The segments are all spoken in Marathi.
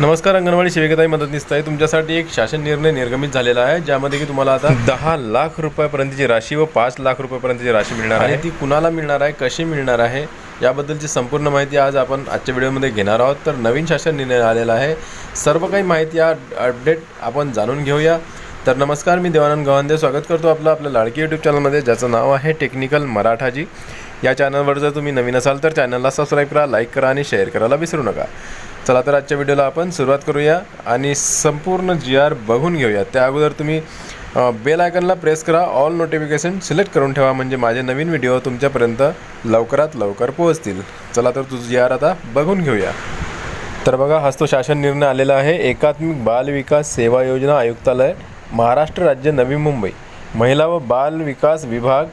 नमस्कार अंगणवाडी सेविकाताई मदतनीस ताई. तुमच्यासाठी एक शासन निर्णय निर्गमित झालेला आहे ज्यामध्ये की तुम्हाला आता दहा लाख रुपयापर्यंतची राशी व पाच लाख रुपयापर्यंतची राशी मिळणार आहे. ती कुणाला मिळणार आहे कशी मिळणार आहे याबद्दलची संपूर्ण माहिती आज आपण आजच्या व्हिडिओमध्ये घेणार आहोत. तर नवीन शासन निर्णय आलेला आहे. सर्व काही माहिती या अपडेट आपण जाणून घेऊया. तर नमस्कार मी देवानंद गवांदे. स्वागत करतो आपलं आपल्या लाडकी यूट्यूब चॅनलमध्ये ज्याचं नाव आहे टेक्निकल मराठाजी. या चॅनलवर जर तुम्ही नवीन असाल तर चॅनलला सबस्क्राईब करा लाईक करा आणि शेअर करायला विसरू नका. चला तर आजच्या व्हिडिओला आपण सुरुवात करूया आणि संपूर्ण जी आर बघून घेऊया. त्या अगोदर तुम्ही बेल आयकनला प्रेस करा ऑल नोटिफिकेशन सिलेक्ट करून ठेवा म्हणजे माझे नवीन व्हिडिओ तुमच्यापर्यंत लवकरात लवकर पोहोचतील. चला तर तुझं जी आर आता बघून घेऊया. तर बघा हाच तो शासन निर्णय आलेला आहे एकात्मिक बाल विकास सेवा योजना आयुक्तालय महाराष्ट्र राज्य नवी मुंबई. महिला व बाल विकास विभाग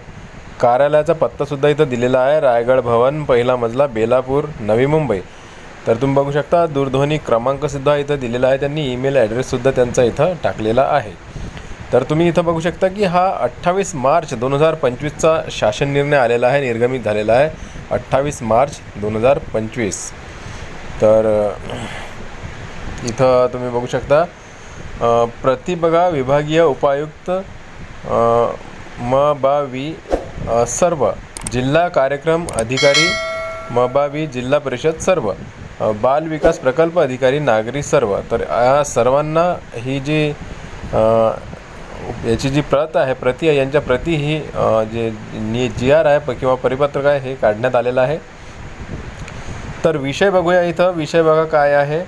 कार्यालयाचा पत्तासुद्धा इथं दिलेला आहे. रायगड भवन पहिला मजला बेलापूर नवी मुंबई. तर तुम्ही बघू शकता दूरध्वनी क्रमांकसुद्धा इथं दिलेला आहे. त्यांनी ईमेल ॲड्रेससुद्धा त्यांचा इथं टाकलेला आहे. तर तुम्ही इथं बघू शकता की हा अठ्ठावीस मार्च दोन हजार पंचवीसचा शासन निर्णय आलेला आहे निर्गमित झालेला आहे. अठ्ठावीस मार्च दोन हजार पंचवीस. तर इथं तुम्ही बघू शकता अ, प्रति बघा विभागीय उपायुक्त म बा वी सर्व जिल्हा कार्यक्रम अधिकारी म जिल्हा परिषद सर्व. बाल विकास प्रकल्प अधिकारी नागरी सर्व. तर या सर्वांना ही जी याची जी प्रत आहे प्रति आहे यांच्या प्रती ही जे नि जी आर आहे किंवा परिपत्रक आहे हे काढण्यात आलेलं आहे. तर विषय बघूया इथं. विषय बघा काय आहे.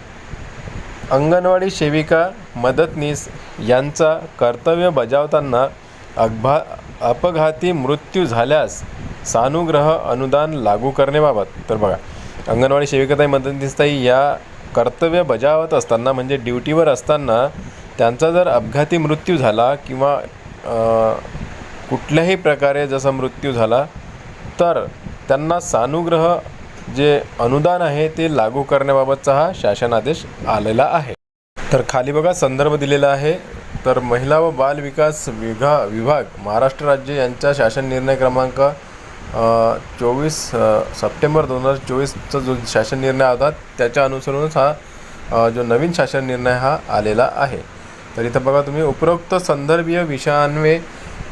अंगणवाडी सेविका मदतनीस यांचा कर्तव्य बजावताना अगभा अपघाती मृत्यू झाल्यास सानुग्रह अनुदान लागू करण्याबाबत. तर बघा अंगणवाडी सेविकाताई मदतनीसताई या कर्तव्य बजावत असताना म्हणजे ड्युटीवर असताना त्यांचा जर अपघाती मृत्यू झाला किंवा कुठल्याही प्रकारे जसा मृत्यू झाला तर त्यांना सानुग्रह जे अनुदान आहे ते लागू करण्याबाबतचा हा शासन आदेश आलेला आहे. तर खाली बघा संदर्भ दिलेला आहे. तर महिला व बाल विकास विभा विभाग महाराष्ट्र राज्य यांच्या शासन निर्णय क्रमांक चोवीस सप्टेंबर दोन हजार चोवीसचा जो शासन निर्णय होता त्याच्या अनुसरूनच हा जो नवीन शासन निर्णय हा आलेला आहे. तर इथं बघा तुम्ही उपरोक्त संदर्भीय विषयान्वये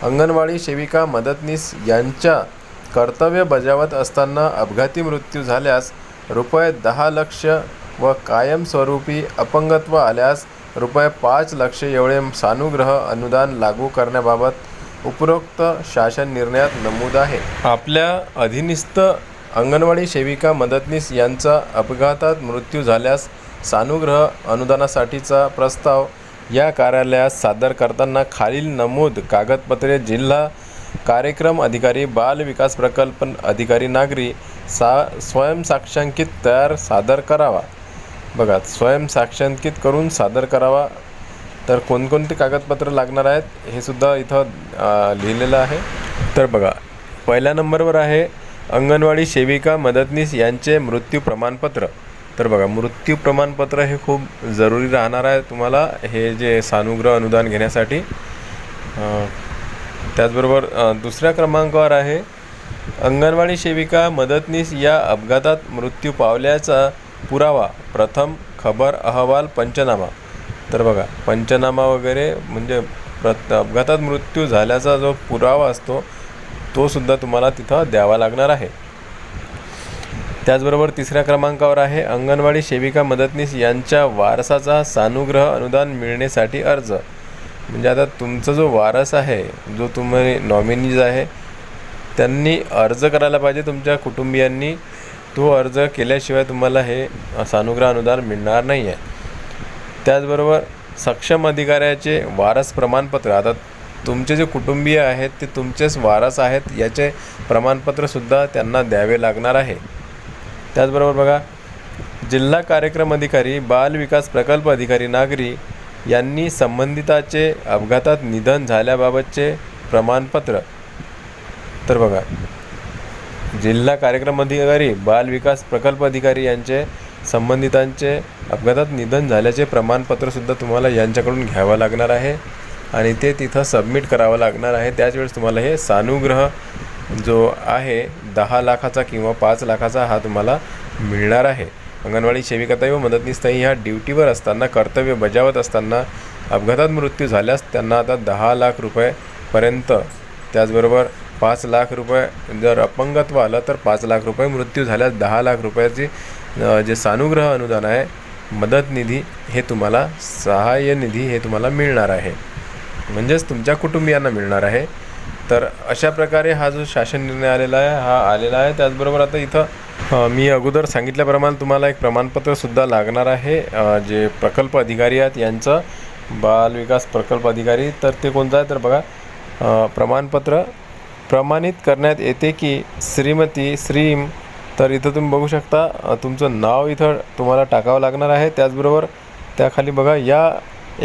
अंगणवाडी सेविका मदतनीस यांच्या कर्तव्य बजावत असताना अपघाती मृत्यू झाल्यास रुपये दहा लक्ष व कायमस्वरूपी अपंगत्व आल्यास रुपये पाच लक्ष एवढे सानुग्रह अनुदान लागू करण्याबाबत उपरोक्त शासन निर्णयात नमूद आहे. आपल्या अधीनस्थ अंगणवाडी सेविका मदतनीस यांचा अपघातात मृत्यू झाल्यास सानुग्रह अनुदानासाठीचा प्रस्ताव या कार्यालयात सादर करताना खालील नमूद कागदपत्रे जिल्हा कार्यक्रम अधिकारी बाल विकास प्रकल्प अधिकारी नागरी सा स्वयंसाक्षांकित तयार सादर करावा. बघा स्वयंसाक्षांकित करून सादर करावा तर कोणकोणती कागदपत्र लागणार आहेत हे सुद्धा इथं लिहिलेलं आहे. तर बघा पहिल्या नंबरवर आहे अंगणवाडी सेविका मदतनीस यांचे मृत्यू प्रमाणपत्र. तर बघा मृत्यू प्रमाणपत्र हे खूप जरुरी राहणार आहे तुम्हाला हे जे सानुग्रह अनुदान घेण्यासाठी. त्याचबरोबर दुसऱ्या क्रमांकावर आहे अंगणवाडी सेविका मदतनीस या अपघातात मृत्यू पावल्याचा पुरावा. प्रथम खबर अहवाल पंचनामा. तर बघा पंचनामा वगैरे म्हणजे प्रत अपघातात मृत्यू झाल्याचा जो पुरावा असतो तो सुद्धा तुम्हाला तिथं द्यावा लागणार आहे. त्याचबरोबर तिसऱ्या क्रमांकावर आहे अंगणवाडी सेविका मदतनीस यांच्या वारसाचा सानुग्रह अनुदान मिळण्यासाठी अर्ज. म्हणजे आता तुमचा जो वारस आहे जो तुम्ही नॉमिनीज आहे त्यांनी अर्ज करायला पाहिजे तुमच्या कुटुंबियांनी. तो अर्ज केल्याशिवाय तुम्हाला हे सानुग्रह अनुदान मिळणार नाही आहे त्याचबरोबर सक्षम अधिकाऱ्याचे वारस प्रमाणपत्र. आता तुमचे जे कुटुंबीय आहेत ते तुमचेच वारस आहेत याचे प्रमाणपत्रसुद्धा त्यांना द्यावे लागणार आहे. त्याचबरोबर बघा जिल्हा कार्यक्रम अधिकारी बाल विकास प्रकल्प अधिकारी नागरी यांनी संबंधिताचे अपघातात निधन झाल्याबाबतचे प्रमाणपत्र. तर बघा जिल्हा कार्यक्रम अधिकारी बाल विकास प्रकल्प अधिकारी यांचे संबंधितांचे अपघातात निधन झाल्याचे प्रमाणपत्रसुद्धा तुम्हाला यांच्याकडून घ्यावं लागणार आहे. आणि ते तिथं सबमिट करावं लागणार आहे. त्याचवेळेस तुम्हाला हे सानुग्रह जो आहे दहा लाखाचा किंवा पाच लाखाचा हा तुम्हाला मिळणार आहे. अंगणवाडी सेविकाताई व मदतनीसताई ह्या ड्युटीवर असताना कर्तव्य बजावत असताना अपघातात मृत्यू झाल्यास त्यांना आता दहा लाख रुपयेपर्यंत त्याचबरोबर पाच लाख रुपये जर अपंगत्व आलं तर पाच लाख रुपये मृत्यू झाल्यास दहा लाख रुपयाची जे सानुग्रह अनुदान आहे मदत निधी हे तुम्हाला सहाय्य निधी हे तुम्हाला मिळणार आहे. म्हणजेच तुमच्या कुटुंबियांना मिळणार आहे. तर अशा प्रकारे हा जो शासन निर्णय आलेला आहे हा आलेला आहे. त्याचबरोबर आता इथं मी अगोदर सांगितल्याप्रमाणे तुम्हाला एक प्रमाणपत्रसुद्धा लागणार आहे. जे प्रकल्प अधिकारी आहेत यांचं बाल विकास प्रकल्प अधिकारी तर ते कोणतं आहे? तर बघा प्रमाणपत्र प्रमाणित करण्यात येते की श्रीमती श्रीम तर इथं तुम्ही बघू शकता तुमचं नाव इथं तुम्हाला टाकावं लागणार आहे. त्याचबरोबर त्याखाली बघा या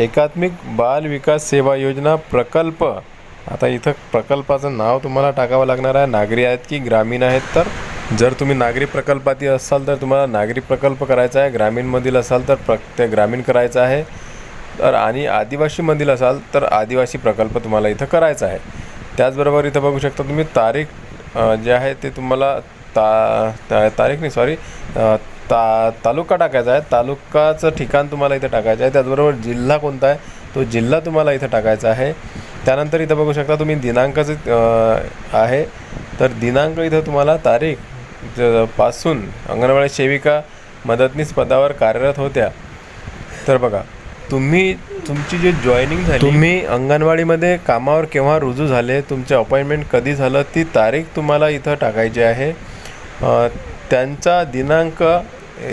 एकात्मिक बाल विकास सेवा योजना प्रकल्प आता इथं प्रकल्पाचं नाव तुम्हाला टाकावं लागणार आहे. नागरी आहेत की ग्रामीण आहेत? तर जर तुम्ही नागरी प्रकल्पातील असाल तर तुम्हाला नागरी प्रकल्प करायचा आहे. ग्रामीणमधील असाल तर प्र ते ग्रामीण करायचं आहे. तर आणि आदिवासीमधील असाल तर आदिवासी प्रकल्प तुम्हाला इथं करायचा आहे. त्याचबरोबर इथं बघू शकता तुम्ही तारीख जे आहे ते तुम्हाला ता तारीख नाही सॉरी ता तालुका टाकायचा आहे. तालुकाचं ठिकाण तुम्हाला इथं टाकायचं आहे. त्याचबरोबर जिल्हा कोणता आहे? तो जिल्हा तुम्हाला इथं टाकायचा आहे. त्यानंतर इथं बघू शकता तुम्ही दिनांकाचं आहे. तर दिनांक इथं तुम्हाला तारीख ज- पासून अंगणवाडी सेविका मदतनीस पदावर कार्यरत होत्या. तर बघा तुम्ही तुमची जी जॉईनिंग झाली तुम्ही अंगणवाडीमध्ये कामावर केव्हा रुजू झाले तुमचे अपॉइंटमेंट कधी झालं ती तारीख तुम्हाला इथं टाकायची आहे. त्यांचा दिनांक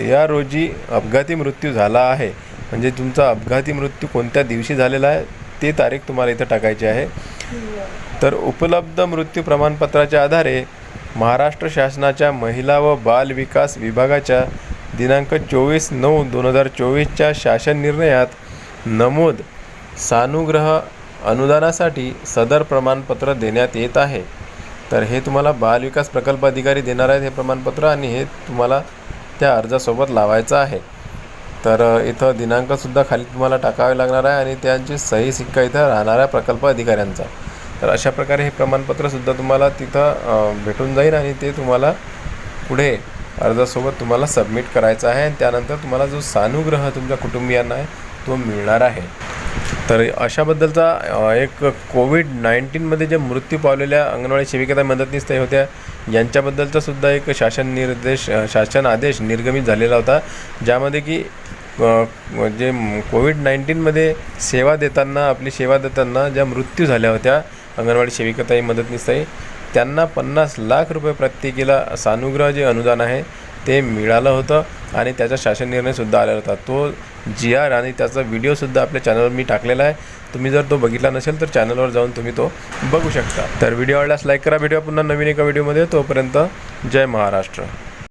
या रोजी अपघाती मृत्यू झाला आहे. म्हणजे तुमचा अपघाती मृत्यू कोणत्या दिवशी झालेला आहे ते तारीख तुम्हाला इथं टाकायची आहे. तर उपलब्ध मृत्यू प्रमाणपत्राच्या आधारे महाराष्ट्र शासनाच्या महिला व बाल विकास विभागाच्या दिनांक चोवीस नऊ दोन हजार चोवीसच्या शासन निर्णयात नमूद सानुग्रह अनुदानासाठी सदर प्रमाणपत्र देण्यात येत आहे. तर हे तुम्हाला बालविकास प्रकल्प अधिकारी देणार आहेत हे प्रमाणपत्र आणि हे तुम्हाला त्या अर्जासोबत लावायचं आहे. तर इथं दिनांकसुद्धा खाली तुम्हाला टाकावे लागणार आहे आणि त्यांची सही सिक्का इथं राहणाऱ्या प्रकल्प अधिकाऱ्यांचा. तर अशा प्रकारे हे प्रमाणपत्रसुद्धा तुम्हाला तिथं भेटून जाईल आणि ते तुम्हाला पुढे अर्जासोबत तुम्हाला सबमिट करायचं आहे आणि त्यानंतर तुम्हाला जो सानुग्रह तुमच्या कुटुंबियांना आहे तो मिळणार आहे. तर अशाबद्दलचा एक कोविड नाईन्टीनमध्ये जे मृत्यू पावलेल्या अंगणवाडी सेविका मदतनीस ते होत्या. यांच्याबद्दलचा सुद्धा एक शासन निर्देश शासन आदेश निर्गमित झालेला होता. ज्यामध्ये की जे कोविड नाईन्टीनमध्ये सेवा देताना आपली सेवा देताना ज्या मृत्यू झाल्या होत्या अंगणवाडी सेविकाताई मदतनीसताई त्यांना पन्नास लाख रुपये प्रत्येकीला सानुग्रह जे अनुदान आहे ते मिळालं होतं आणि त्याचा शासन निर्णयसुद्धा आलेला होता. तो जी आर आणि त्याचा व्हिडिओसुद्धा आपल्या चॅनलवर मी टाकलेला आहे. तुम्ही जर तो बघितला नसेल तर चॅनलवर जाऊन तुम्ही तो बघू शकता. तर व्हिडिओ आवडल्यास लाईक करा. भेटूया पुन्हा नवीन एका व्हिडिओमध्ये तोपर्यंत जय महाराष्ट्र.